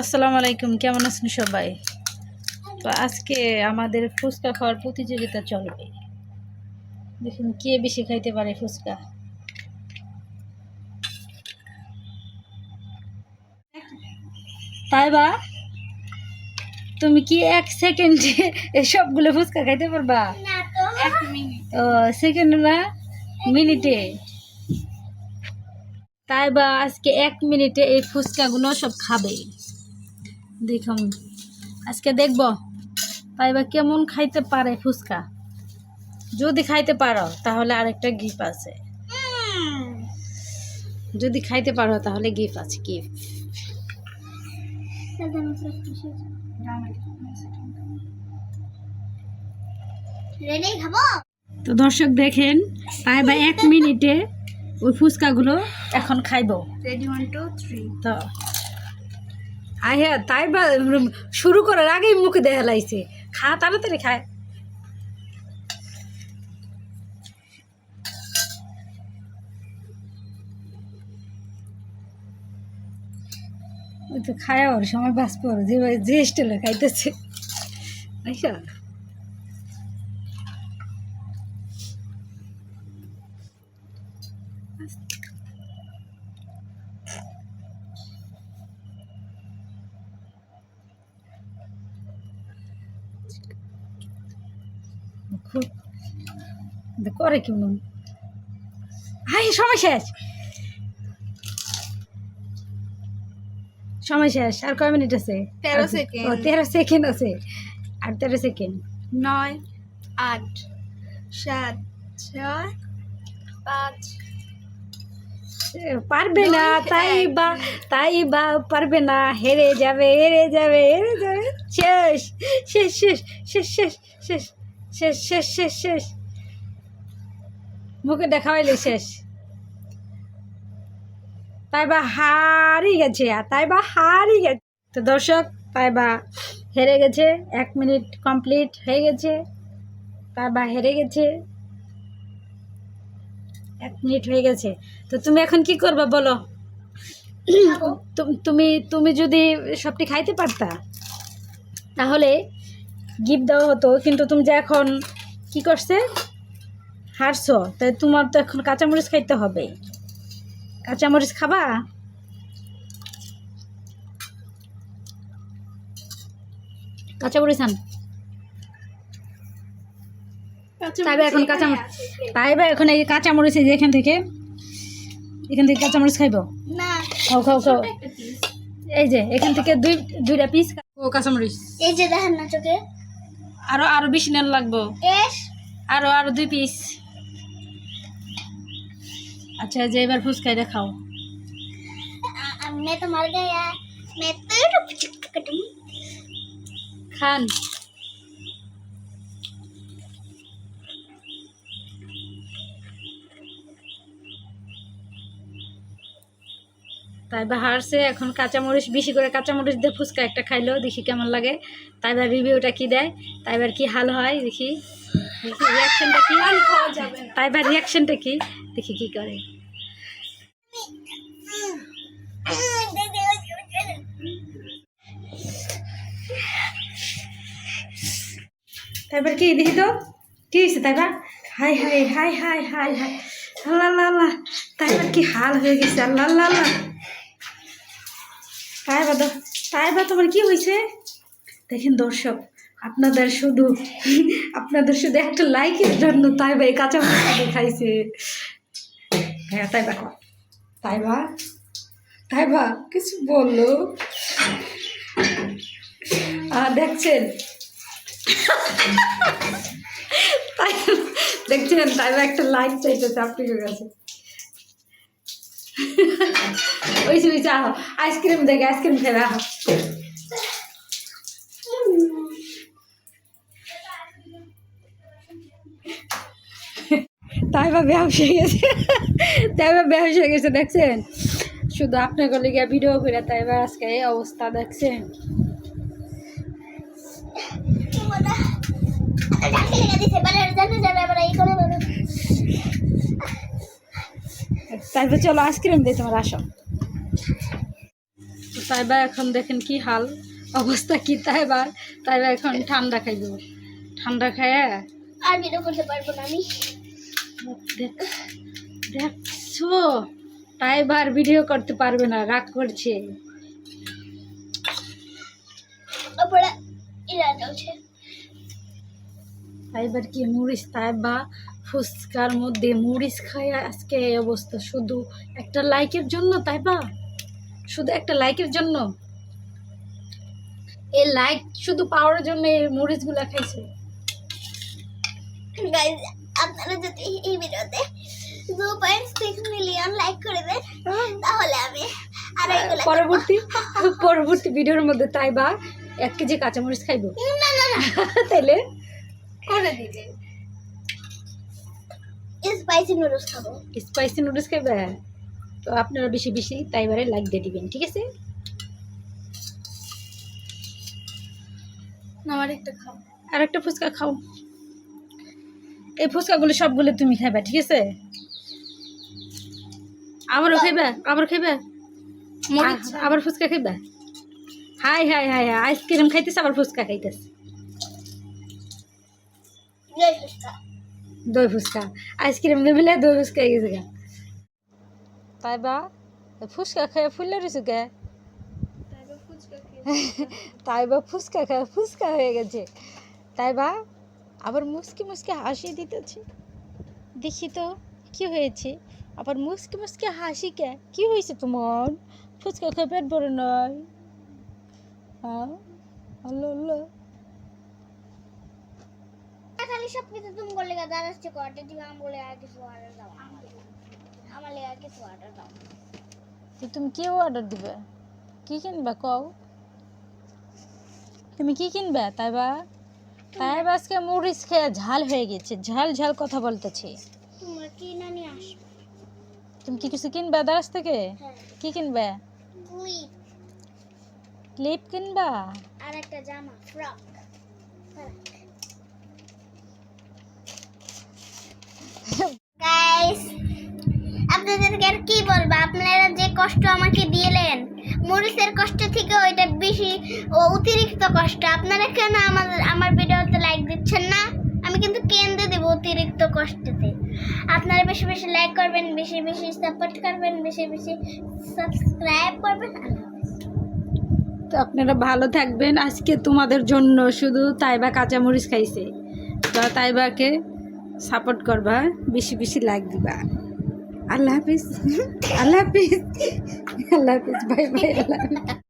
আসসালামু আলাইকুম কেমন আছেন সবাই? তো আজকে আমাদের ফুচকা খাওয়ার প্রতিযোগিতা চলবে। দেখুন কে বেশি খাইতে পারে ফুচকা? তাই বা তুমি কি এক সেকেন্ডে সবগুলো ফুচকা খাইতে পারবা? ও সেকেন্ড না? মিনিটে। তাই বা আজকে এক মিনিটে এই ফুচকাগুলো সব খাবে। দেখুন। আজকে দেখব। তাই বা কেমন খাইতে পারে ফুচকা। যদি খাইতে পারো তাহলে আরেকটা গিফট আছে। যদি খাইতে পারো তাহলে গিফট আছে গিফট তো দর্শক দেখেন তাই বা এক মিনিটে ওই ফুচকাগুলো এখন খাইবো। রেডি ওয়ান টু থ্রি তো আয় হ্যাঁ তাই বা শুরু করার আগেই মুখে দেখা লাইছে। খা, তাড়াতাড়ি খায় তো খায় ওর সময় বাঁচবো ওর যে যে খাইতেছে। আচ্ছা করে কেমন হাই সময় শেষ। সময় শেষ আর কয় মিনিট আছে? তেরো সেকেন্ড। তেরো সেকেন্ড আছে। আর তেরো সেকেন্ড। নয় আট সাত ছয় পাঁচ পারবে না তাই বা তাই বা পারবে না। হেরে যাবে হেরে যাবে হেরে যাবে। শেষ শেষ শেষ শেষ শেষ শেষ শেষ শেষ শেষ শেষ। মুখে দেখা হইলে শেষ। তাই বা হারি গেছে তাই বা হারি গেছে। তো দর্শক তাই বা হেরে গেছে এক মিনিট কমপ্লিট হয়ে গেছে তাই বা হেরে গেছে। এক মিনিট হয়ে গেছে। তো তুমি এখন কি করবে বলো? তুম- তুমি যদি সবটি খাইতে পারতা তাহলে গিফট দেওয়া হতো কিন্তু তুমি যে এখন কি করছে? হারছো তাই তোমার তো এখন কাঁচামরিচ খাইতে হবে। কাঁচামরিচ খাবা? কাঁচামরিচ আন। তাই বা এখন কাঁচামরিচ তাই বা এখন এই কাঁচামরিচ এই যে এখান থেকে এখান থেকে কাঁচামরিচ খাইব না খাও খাও খাও এই যে এখান থেকে দুই দুইটা পিস ও কাঁচামরিচ এই যে দেখেন না চোখে আরো আরো বেশি নেন লাগবো এস আরো আরো দুই পিস আচ্ছা যে এবার ফুচকাইটা খাও मैं तो मर गया मैं तो कटूं তাই বা হারছে এখন কাঁচামরিচ বেশি করে কাঁচামরিচ দিয়ে ফুচকা একটা খাইলো দেখি কেমন লাগে। তাই এবার রিভিউটা কি দেয়? তাই এবার কি হাল হয় দেখি। রিয়াকশনটা কি? তাই এবার রিয়াকশনটা কি? দেখি কি করে। তাই এবার কি দেখি তো। কি হয়েছে তাই বা হাই হাই হাই হাই হাই হাই। আল্লাহ আল্লাহ আল্লাহ। তাই এবার কি হাল হয়ে গেছে? আল্লাহ আল্লাহ আল্লাহ। তাই বা তোমার কি হয়েছে? দেখেন দর্শক, আপনাদের শুধু আপনাদের শুধু একটা লাইকের জন্য তাই বা এই কাঁচা মাছটা খাইছে। হ্যাঁ তাই বা তাই বা? তাই বা? কিছু বলল? আর দেখছেন? দেখছেন? তাই বা একটা লাইক চাইতেছে আপনাদের কাছে। ওই সময় চাও আইসক্রিম দেখে, আইসক্রিম খেয়ে রাখো। তাই বা হয়ে গেছে। তাই বা হয়ে গেছে, দেখছেন? শুধু আপনার গলে ভিডিও করে, তাই বা আজকে এই অবস্থা, দেখছেন? তারপর চলো আইসক্রিম দিই তোমার আসো। তাইবা এখন দেখেন কি হাল অবস্থা কি তাইবার তাইবা এখন ঠান্ডা খাইব। ঠান্ডা খায় আর ভিডিও করতে পারব না আমি। দেখছ? তাইবার ভিডিও করতে পারবে না রাগ করছে। তাইবার কি মুড়িস তাইবা ফুচকার মধ্যে মুড়িস খায় আজকে এই অবস্থা। শুধু একটা লাইকের জন্য তাইবা শুধু একটা লাইকের জন্য? এই লাইক শুধু পাওয়ার জন্য এই মরিচগুলা খাইছে। আপনারা যদি এই ভিডিওতে দু পয়েন্ট সিক্স মিলিয়ন লাইক করে দেন তাহলে আমি আর পরবর্তী পরবর্তী ভিডিওর মধ্যে তাইবা এক কেজি কাঁচামরিচ খাইব? না না না। তাইলে? করে দিতে। স্পাইসি নুডলস খাব। স্পাইসি নুডলস খাইবা? তো আপনারা বেশি বেশি তাইবারে লাইক দিয়ে দিবেন ঠিক আছে? আমার একটা খাব আর একটা ফুচকা খাও। এই ফুচকাগুলো সবগুলো তুমি খাইবা ঠিক আছে? আবারও খাইবা? আবার খাইবা? আবার ফুচকা খাইবা? হাই হাই হাই হাই আইসক্রিম খাইতেছে আবার ফুচকা খাইতেছে। দই ফুচকা। আইসক্রিম দেবিলে দই ফুচকা গেছে গা তাই বা ফুচকা খাই ফুলে রয়েছে গে তাই বা ফুচকা খায় ফুচকা হয়ে গেছে। তাই বা আবার মুসকি মুসকি হাসি দিতেছে। দেখি তো কি হয়েছে? আবার মুসকি মুসকি হাসি কে? কি হয়েছে তোমার? ফুচকা খেয়ে পেট ভরে নয় হ্যাঁ? আল্লাহ আল্লাহ। খালি সব কিছু তুমি দিকে আমি বলে আর কিছু অর্ডার দাও। আমার লেগে আর কিছু অর্ডার দাও। তো তুমি কি অর্ডার দিবে? কি কিনবা কও? তুমি কি কিনবে? তাই বা? তাই বা আজকে মরিচ খেয়ে ঝাল হয়ে গেছে ঝাল ঝাল কথা বলতেছে। তোমরা কি না নিয়ে তুমি কি কিছু কিনবে দারাজ থেকে? হ্যাঁ। কি কিনবে? ক্লিপ। কিনবা? আর একটা জামা ফ্রক গাইস আপনাদেরকে আর কি বলব? আপনারা যে কষ্ট আমাকে দিলেন মরিচের কষ্ট থেকে ওইটা বেশি ও অতিরিক্ত কষ্ট। আপনারা কেন আমাদের আমার ভিডিওতে লাইক দিচ্ছেন না? আমি কিন্তু কেন্দ্রে দেবো অতিরিক্ত কষ্টতে। আপনারা বেশি বেশি লাইক করবেন, বেশি বেশি সাপোর্ট করবেন, বেশি বেশি সাবস্ক্রাইব করবেন। তো আপনারা ভালো থাকবেন। আজকে তোমাদের জন্য শুধু তাইবা কাঁচামরিচ খাইছে। তাইবাকে সাপোর্ট করবা, বেশি বেশি লাইক দিবা। আল্লাহ হাফিজ। আল্লাহ হাফিজ। আল্লাহ হাফিজ বাই বাই আল্লাহ